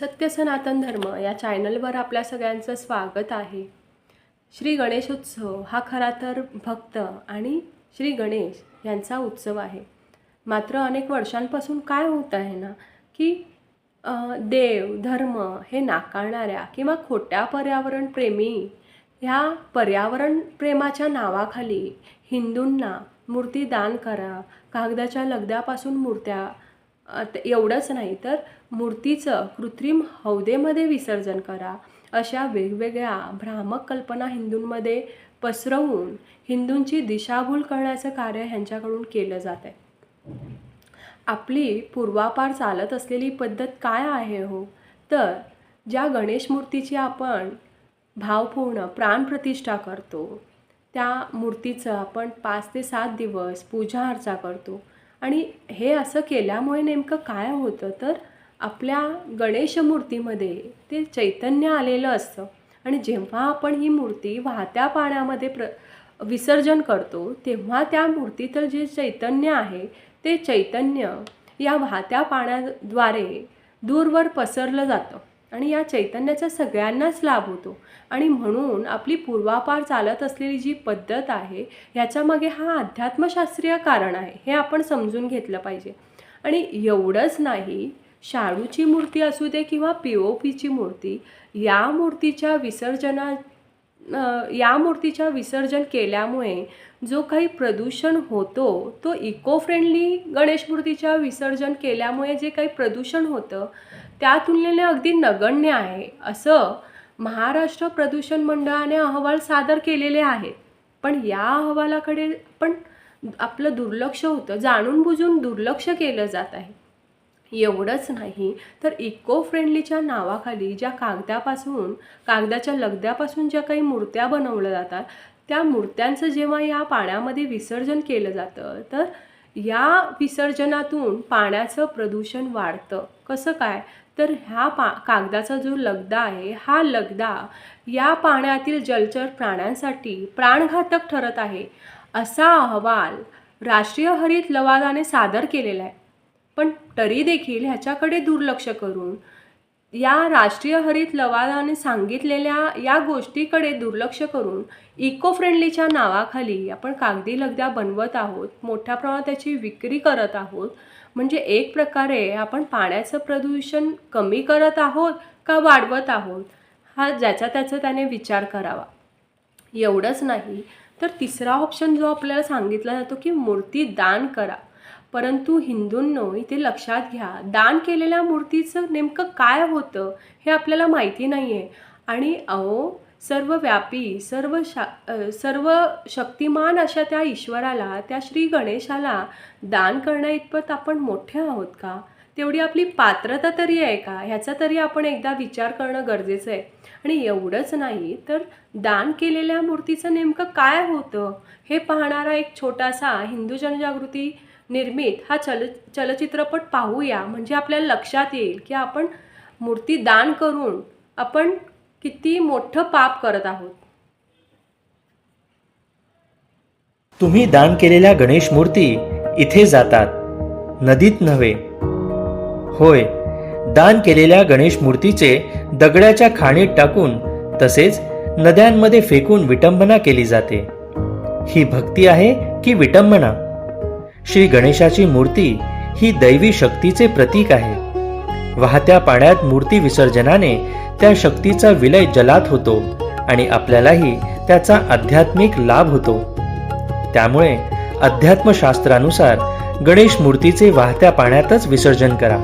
सत्य सनातन धर्म या चॅनलवर आपल्या सगळ्यांचं स्वागत आहे. श्री गणेशोत्सव हा खरा तर भक्त आणि श्री गणेश यांचा उत्सव आहे. मात्र अनेक वर्षांपासून काय होत आहे ना की देव धर्म हे नाकारणाऱ्या किंवा खोट्या पर्यावरणप्रेमी ह्या पर्यावरण प्रेमाच्या नावाखाली हिंदूंना मूर्ती दान करा कागदाच्या लगद्यापासून मूर्त्या एवढंच नाही तर मूर्तीचं कृत्रिम हौदेमध्ये विसर्जन करा. अशा वेगवेगळ्या भ्रामक कल्पना हिंदूंमध्ये पसरवून हिंदूंची दिशाभूल करण्याचं कार्य ह्यांच्याकडून केलं जात आहे. आपली पूर्वापार चालत असलेली पद्धत काय आहे हो? तर ज्या गणेश मूर्तीची आपण भावपूर्ण प्राणप्रतिष्ठा करतो त्या मूर्तीचं आपण पाच ते सात दिवस पूजा अर्चा करतो. आणि हे असं केल्यामुळे नेमकं काय होतं? तर आपल्या गणेश मूर्तीमध्ये ते चैतन्य आलेलं असतं. आणि जेव्हा आपण ही मूर्ती वाहत्या पाण्यामध्ये प्र विसर्जन करतो तेव्हा त्या मूर्तीचं जे चैतन्य आहे ते चैतन्य या वाहत्या पाण्याद्वारे दूरवर पसरलं जातं. आणि या चैतन्याचा सगळ्यांनाच लाभ होतो. आणि म्हणून आपली पूर्वापार चालत असलेली जी पद्धत आहे ह्याच्यामागे हा अध्यात्मशास्त्रीय कारण आहे हे आपण समजून घेतलं पाहिजे. आणि एवढंच नाही शाडूची मूर्ती असू दे किंवा पी ओ पीची मूर्ती या मूर्तीच्या विसर्जना या मूर्तीच्या विसर्जन केल्यामुळे जो काही प्रदूषण होतो तो इको फ्रेंडली गणेश मूर्तीच्या विसर्जन केल्यामुळे जे काही प्रदूषण होतं त्या तुलनेने अगदी नगण्य आहे असं महाराष्ट्र प्रदूषण मंडळाने अहवाल सादर केलेले आहेत. पण या अहवालाकडे पण आपलं दुर्लक्ष होतं जाणून बुजून दुर्लक्ष केलं जात आहे. एवढंच नाही तर इको फ्रेंडलीच्या नावाखाली ज्या कागदापासून कागदाच्या लगद्यापासून ज्या काही मूर्त्या बनवल्या जातात त्या मूर्त्यांचं जेव्हा या पाण्यामध्ये विसर्जन केलं जातं तर या विसर्जनातून पाण्याचं प्रदूषण वाढतं. कसं काय? तर ह्या पा कागदाचा जो लगदा आहे हा लगदा या पाण्यातील जलचर प्राण्यांसाठी प्राणघातक ठरत आहे असा अहवाल राष्ट्रीय हरित लवादाने सादर केलेला आहे. पण तरी देखील ह्याच्याकडे दुर्लक्ष करून या राष्ट्रीय हरित लवादाने सांगितलेल्या या गोष्टीकडे दुर्लक्ष करून इको फ्रेंडलीच्या नावाखाली आपण कागदी लगद्या बनवत आहोत मोठ्या प्रमाणात त्याची विक्री करत आहोत. म्हणजे एक प्रकारे आपण पाण्याचं प्रदूषण कमी करत आहोत का वाढवत आहोत? हा ज्याचा त्याचा त्याने विचार करावा. एवढंच नाही तर तिसरा ऑप्शन जो आपल्याला सांगितला जातो की मूर्ती दान करा. परंतु हिंदूंनो इथे लक्षात घ्या दान केलेल्या मूर्तीचं नेमकं काय होतं हे आपल्याला माहिती नाही आहे आणि अहो सर्व व्यापी सर्व शा सर्व शक्तिमान अशा त्या ईश्वराला त्या श्री गणेशाला दान करण्या इतपत आपण मोठे आहोत का? तेवढी आपली पात्रता तरी आहे का? ह्याचा तरी आपण एकदा विचार करणं गरजेचं आहे. आणि एवढंच नाही तर दान केलेल्या मूर्तीचं नेमकं काय होतं? हे पाहणारा एक छोटासा हिंदू जनजागृती निर्मित हा चल चलचित्रपट पाहूया. म्हणजे आपल्याला लक्षात येईल की आपण मूर्ती दान करून आपण किती मोठं पाप करत आहोत. तुम्ही दान केलेल्या गणेश मूर्ती इथे जातात. नदीत नव्हे. होय दान केलेल्या गणेश मूर्तीचे दगडाच्या खाणीत टाकून तसेच नद्यांमध्ये फेकून विटंबना केली जाते. ही भक्ती आहे की विटंबना? श्री गणेशाची मूर्ती ही दैवी शक्तीचे प्रतीक आहे. वाहत्या पाण्यात मूर्ती विसर्जनाने त्या शक्तीचा विलय जलात होतो आणि आपल्यालाही त्याचा आध्यात्मिक लाभ होतो. त्यामुळे अध्यात्मशास्त्रानुसार गणेश मूर्तीचे वाहत्या पाण्यातच विसर्जन करा.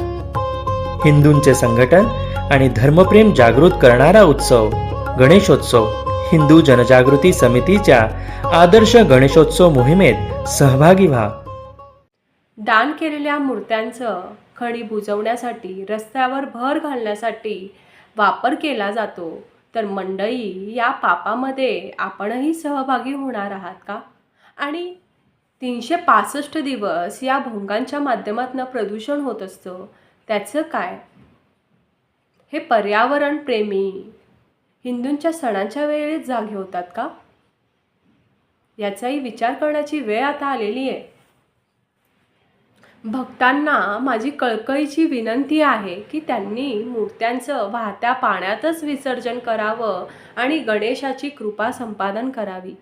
हिंदूंचे संघटन आणि धर्मप्रेम जागृत करणारा उत्सव गणेशोत्सव हिंदू जनजागृती समितीच्या आदर्श गणेशोत्सव मोहिमेत सहभागी व्हा. दान केलेल्या मूर्त्यांचं खणी बुजवण्यासाठी रस्त्यावर भर घालण्यासाठी वापर केला जातो. तर मंडळी या पापामध्ये आपणही सहभागी होणार आहात का? आणि तीनशे पासष्ट दिवस या भोंगांच्या माध्यमातून प्रदूषण होत असतं. त्याचं काय? हे पर्यावरण प्रेमी हिंदूंच्या सणांच्या वेळेत जागे होतात का? याचाही विचार करण्याची वेळ आता आलेली आहे. भक्तांना माझी कळकळीची विनंती आहे की त्यांनी मूर्त्यांचं वाहत्या पाण्यातच विसर्जन करावं आणि गणेशाची कृपा संपादन करावी.